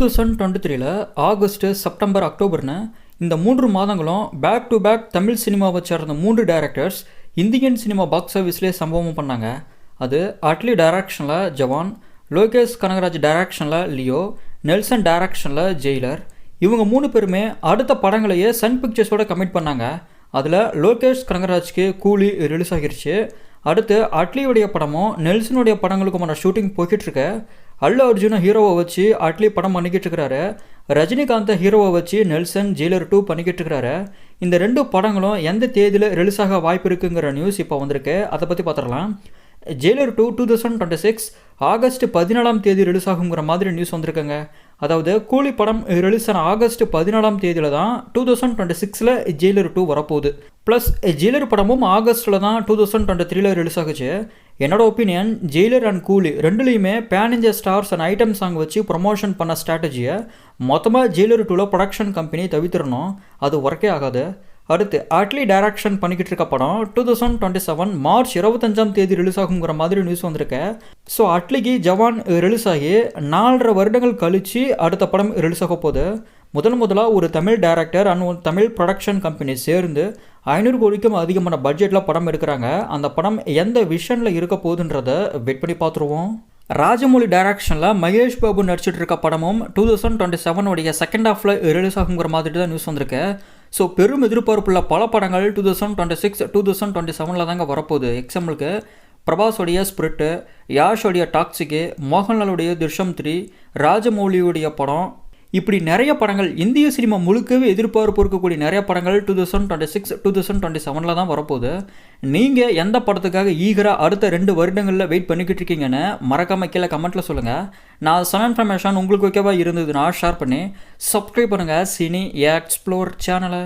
Thousand twenty த்ரீல August September அக்டோபர்னு இந்த மூன்று மாதங்களும் பேக் டு பேக் தமிழ் சினிமாவை சேர்ந்த மூன்று டேரக்டர்ஸ் இந்தியன் சினிமா பாக்ஸ் ஆஃபீஸ்லேயே சம்பவம் பண்ணாங்க. அது அட்லி டைரக்ஷனில் ஜவான் லோகேஷ் கனகராஜ் டைரக்ஷனில் லியோ நெல்சன் டைரக்ஷனில் ஜெயிலர் இவங்க மூணு பேருமே அடுத்த படங்களையே சன் பிக்சர்ஸோட கமிட் பண்ணாங்க. அதில் லோகேஷ் கனகராஜ்க்கு கூலி ரிலீஸ் ஆகிருச்சு. அடுத்து அட்லியுடைய படமும் நெல்சனுடைய படங்களுக்குமான ஷூட்டிங் போய்கிட்டு அல்லு அர்ஜுனை ஹீரோவை வச்சு அட்லி படம் பண்ணிக்கிட்டு இருக்கிறாரு ரஜினிகாந்தை ஹீரோவை வச்சு நெல்சன் ஜெயிலர் டூ பண்ணிக்கிட்டு இருக்கிறாரு இந்த ரெண்டு படங்களும் எந்த தேதியில் ரிலீஸ் ஆக வாய்ப்பு இருக்குங்கிற நியூஸ் இப்போ வந்திருக்கு. அதை பற்றி பார்த்துடலாம். Jailer two two thousand twenty six August பதினாலாம் தேதி ரிலீஸ் ஆகுங்கிற மாதிரி நியூஸ் வந்திருக்குங்க. அதாவது கூலி படம் ரிலீஸ் ஆன ஆகஸ்ட் பதினாலாம் தேதியில் தான் டூ தௌசண்ட் டுவெண்ட்டி சிக்ஸில் ஜெயிலர் டூ வரப்போகுது. ப்ளஸ் ஜெயிலர் படமும் ஆகஸ்ட்டில் தான் டூ தௌசண்ட் டுவெண்ட்டி த்ரீல ரிலீஸ் ஆகுச்சு. என்னோட ஒப்பீனியன் ஜெயிலர் அண்ட் கூலி ரெண்டுலேயுமே pan India stars and item song வச்சு ப்ரொமோஷன் பண்ண ஸ்ட்ராட்டஜியை மொத்தமாக ஜெயிலர் டூவில் ப்ரொடக்ஷன் கம்பெனி தவிர்த்திடணும். அது ஒர்க்கே ஆகாது. அடுத்து அட்லி டைரக்ஷன் பண்ணிக்கிட்டு இருக்க படம் two thousand twenty seven March இருபத்தஞ்சாம் தேதி ரிலீஸ் ஆகுங்கிற மாதிரி நியூஸ் வந்திருக்கு. ஸோ அட்லிக்கு ஜவான் ரிலீஸ் ஆகி நாலரை வருடங்கள் கழித்து அடுத்த படம் ரிலீஸ் ஆக போகுது. முதன் முதலாக ஒரு தமிழ் டைரக்டர் அண்ட் ஒரு தமிழ் ப்ரொடக்ஷன் கம்பெனி சேர்ந்து ஐநூறு கோடிக்கும் அதிகமான பட்ஜெட்டில் படம் எடுக்கிறாங்க. அந்த படம் எந்த விஷனில் இருக்க போகுதுன்றதை வெயிட் பண்ணி பார்த்துருவோம். ராஜமௌழி டைரக்ஷனில் மகேஷ் பாபு நடிச்சிட்டு இருக்க படமும் டூ தௌசண்ட் டுவெண்ட்டி செவனுடைய செகண்ட் ஹாஃபில் ரிலீஸ் ஆகுங்கிற மாதிரி தான் நியூஸ் வந்திருக்கு. ஸோ பெரும் எதிர்பார்ப்புள்ள பல படங்கள் two thousand twenty six two thousand twenty செவனில் தாங்க வரப்போகுது. எக்ஸாம்பிளுக்கு பிரபாஸோடைய ஸ்பிரிட்டு யாஷோடைய டாக்ஸிக்கு மோகன்லாலுடைய திருஷம் த்ரீ ராஜமௌலியுடைய படம் இப்படி நிறைய படங்கள் இந்திய சினிமா முழுக்கவே எதிர்பார்ப்பு இருக்கக்கூடிய நிறைய படங்கள் two thousand twenty six two thousand twenty செவனில் தான் வரப்போகுது. நீங்கள் எந்த படத்துக்காக ஈகராக அடுத்த ரெண்டு வருடங்களில் வெயிட் பண்ணிக்கிட்டு இருக்கீங்கன்னு மறக்காம கீழே கமெண்ட்டில் சொல்லுங்கள் நான் சன் இன்ஃபர்மேஷன் உங்களுக்கு ஓகேவா இருந்ததுன்னா ஷேர் பண்ணி சப்ஸ்கிரைப் பண்ணுங்கள் சினி எக்ஸ்ப்ளோர் சேனலை